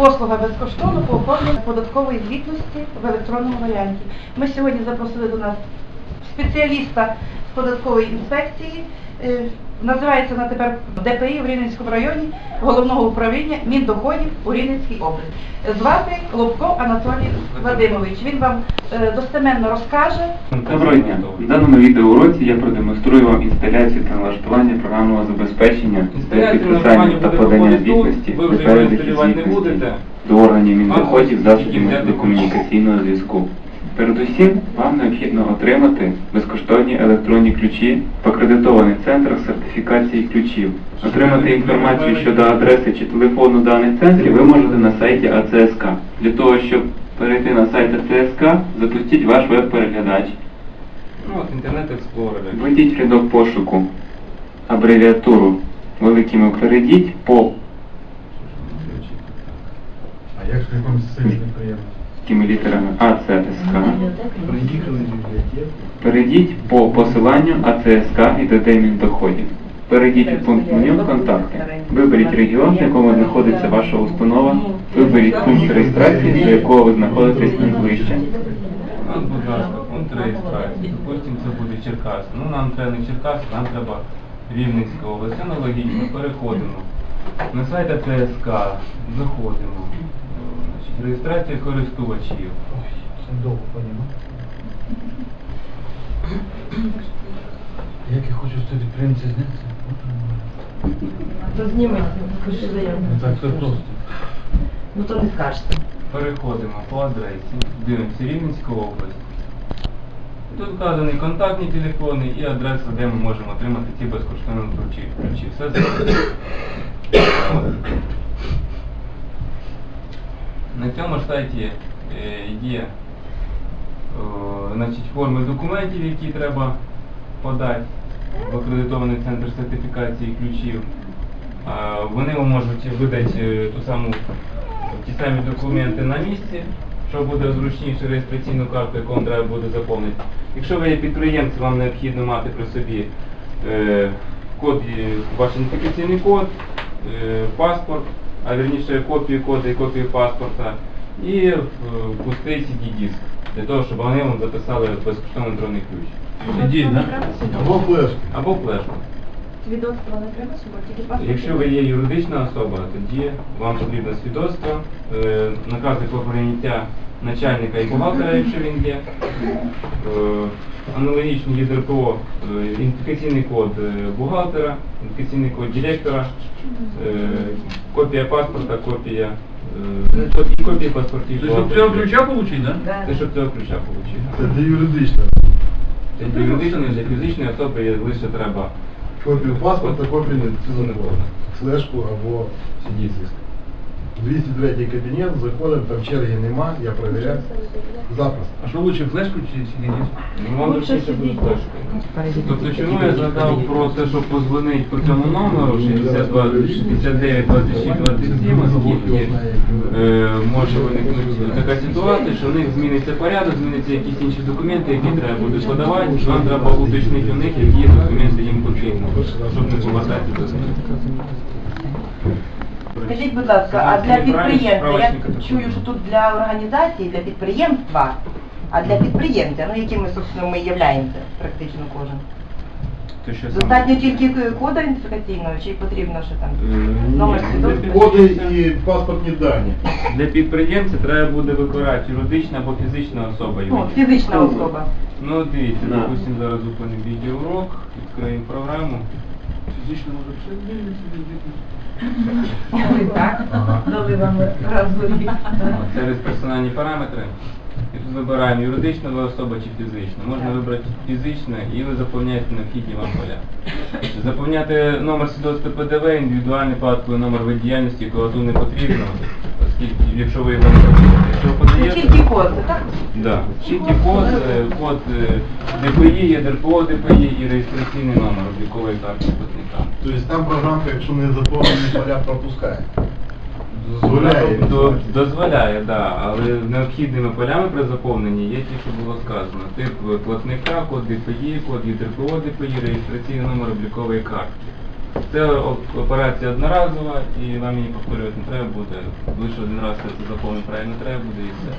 послуга безкоштовно по оформленню податкової звітності в електронному варіанті. Ми сьогодні запросили до нас спеціаліста з податкової інспекції. Називається вона тепер ДПІ в Рівненському районі головного управління Міндоходів у Рівненській області. Звати Лобко Анатолій Вадимович. Він вам е, достеменно розкаже. Доброго дня. В даному відеоуроці я продемонструю вам інсталяцію та налаштування програмного забезпечення для Інсталяцію підписання та подання звітності Ви вже до інсталювати звітності до органів Міндоходів засобів йде телекомунікаційного зв'язку. Передусім, вам необхідно отримати безкоштовні електронні ключі в акредитованих центрах сертифікації ключів. Отримати інформацію щодо адреси чи телефону даних центрів ви можете на сайті АЦСК. Для того, щоб перейти на сайт АЦСК, запустіть ваш веб-переглядач. Ну, от інтернет експлорер. Введіть в рядок пошуку абревіатуру великими перейдіть по А як ж в якомусь сильно неприємно? Такими літерами АЦСК. Перейдіть по посиланню АЦСК і ДД Міндоходів. Перейдіть у пункт меню «Контакти». Виберіть регіон, в якому знаходиться ваша установа. Виберіть пункт реєстрації, до якого ви знаходитесь найближче. От, будь ласка, пункт реєстрації. Допустимо, це буде Черкас. Ну, нам треба не Черкас, нам треба Рівненська область. Аналогічно, переходимо. На сайт АТСК заходимо. Значить, реєстрація користувачів. Ой, це довго понімати. Як я хочу з цієї підприємці знятися? То знімайте, пиши заяву. Ну так все просто. Ну то не скажете. Переходимо по адресі, дивимося Рівненська область. Тут вказані контактні телефони і адреса, де ми можемо отримати ці безкоштовні ключі. ключі. Все зробили. На цьому сайті е, є значить, форми документів, які треба подати в акредитований центр сертифікації ключів. Вони можуть видати е, ту саму ті самі документи на місці, що буде зручніше реєстраційну карту, яку треба буде заповнити. Якщо ви є підприємцем, вам необхідно мати при собі е, код, е, ваш ідентифікаційний код, е, паспорт, а вірніше копію коду і копію паспорта, і е, пустий CD-диск, для того, щоб вони вам записали безкоштовний електронний ключ. Ідіть, да? Або флешку. Або флешку. Свідоцтво не треба, щоб тільки паспорт. Якщо ви є юридична особа, тоді вам потрібно свідоцтво, е, накази про прийняття начальника і бухгалтера, якщо він є, е, аналогічний ЄДРПО, е, ідентифікаційний код е, бухгалтера, ідентифікаційний код директора, е, копія паспорта, копія і копії паспортів. Це щоб цього ключа получить, да? Це щоб цього ключа Це для юридичного. Це для юридичної, для фізичної особи лише треба Копію паспорта, копію цього Телефону. Флешку або CD-диск. 203 кабінет, заходимо, там черги нема, я перевіряю. Запросто. А що лучше, флешку чи? Ну, Вам Лучше сидіти. Тобто чому я згадав про те, що позвонить по цьому номеру 62 69 26 27, оскільки е, може виникнути така ситуація, що в них зміниться порядок, зміниться якісь інші документи, які треба буде подавати. Вам треба уточнити у них, які документи їм потрібні, щоб не повертати до них. Скажіть, будь ласка, а для підприємця, я чую, що тут для організації, для підприємства, а для підприємця, ну яким ми, собственно, ми являємося практично кожен. То що саме? Достатньо тільки коду ідентифікаційного, чи потрібно що там? Е, Номер ні, свідоцтва? для Коди і паспортні дані. Для підприємця треба буде виконати юридична або фізична особа. Ну, фізична особа. Ну, дивіться, Да. допустим, зараз зупинимо відеоурок, відкриємо програму. Фізично може все Так? Ага. Вам разові. Через персональні параметри. І тут вибираємо юридична ви особа чи фізична. Можна вибрати фізичне і ви заповняєте необхідні вам поля. Заповняти номер свідоцтва ПДВ, індивідуальний податковий номер діяльності, якого тут не потрібно, якщо ви його не подаєте. Якщо ви Ну, подаєте, тільки код, так? Да. Тільки код, е, код е, ДПІ, є ДРПО ДПІ і реєстраційний номер облікової карти платника. Тобто там програмка, якщо не заповнені поля, пропускає. Дозволяє. До- Дозволяє, да, але необхідними полями при заповненні є ті, що було сказано. Тип платника, код ДПІ, код ЄДРПО ДПІ, реєстраційний номер облікової картки. Це операція одноразова і вам її повторювати не треба буде. Лише один раз це заповнити правильно треба буде і все.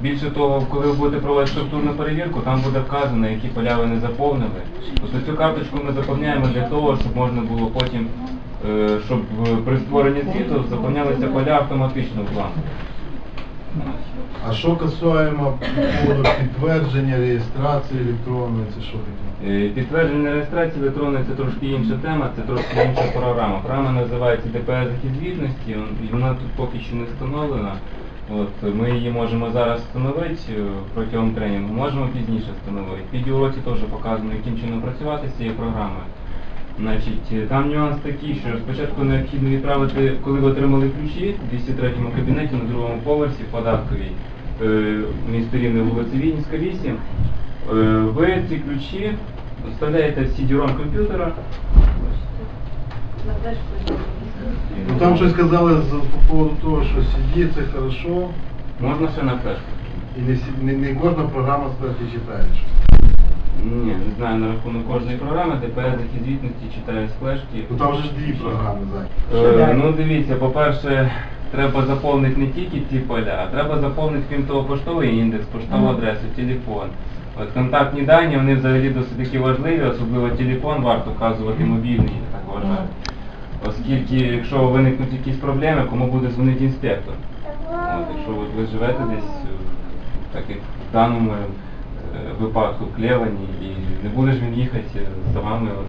Більше того, коли ви будете проводити структурну перевірку, там буде вказано, які поля ви не заповнили. Тобто цю карточку ми заповняємо для того, щоб можна було потім, е, щоб при створенні звіту заповнялися поля автоматично в бланк. А що касаємо поводу підтвердження реєстрації електронної, це що таке? Е, Підтвердження реєстрації електронної це трошки інша тема, це трошки інша програма. Програма називається ДПС звітності, і вона тут поки що не встановлена. От, ми її можемо зараз встановити е, протягом тренінгу, можемо пізніше встановити. В відеоуроці теж показано, яким чином працювати з цією програмою. Значить, е, там нюанс такий, що спочатку необхідно відправити, коли ви отримали ключі в 203 кабінеті на другому поверсі в податковій е, місто Рівне, вулиця Вінницька, 8. Е, Ви ці ключі вставляєте в CD-ROM комп'ютера. Ну там щось казали з- по поводу того, що CD це хорошо, Можна ще на флешку. і не, не, не кожна програма справді читає. Ні, не знаю на рахунок кожної програми, ДПС захід звітності читає з флешки. Ну там же ж дві програми, так. Е, ну дивіться, по-перше, треба заповнити не тільки ці поля, а треба заповнити, крім того, поштовий індекс, поштову адресу, телефон. От контактні дані, вони взагалі досить таки важливі, особливо телефон варто вказувати мобільний, я так вважаю. Оскільки, якщо виникнуть якісь проблеми, кому буде дзвонити інспектор? От, якщо от ви живете десь, е, так як в даному випадку Клевані, і не буде ж він їхати за вами.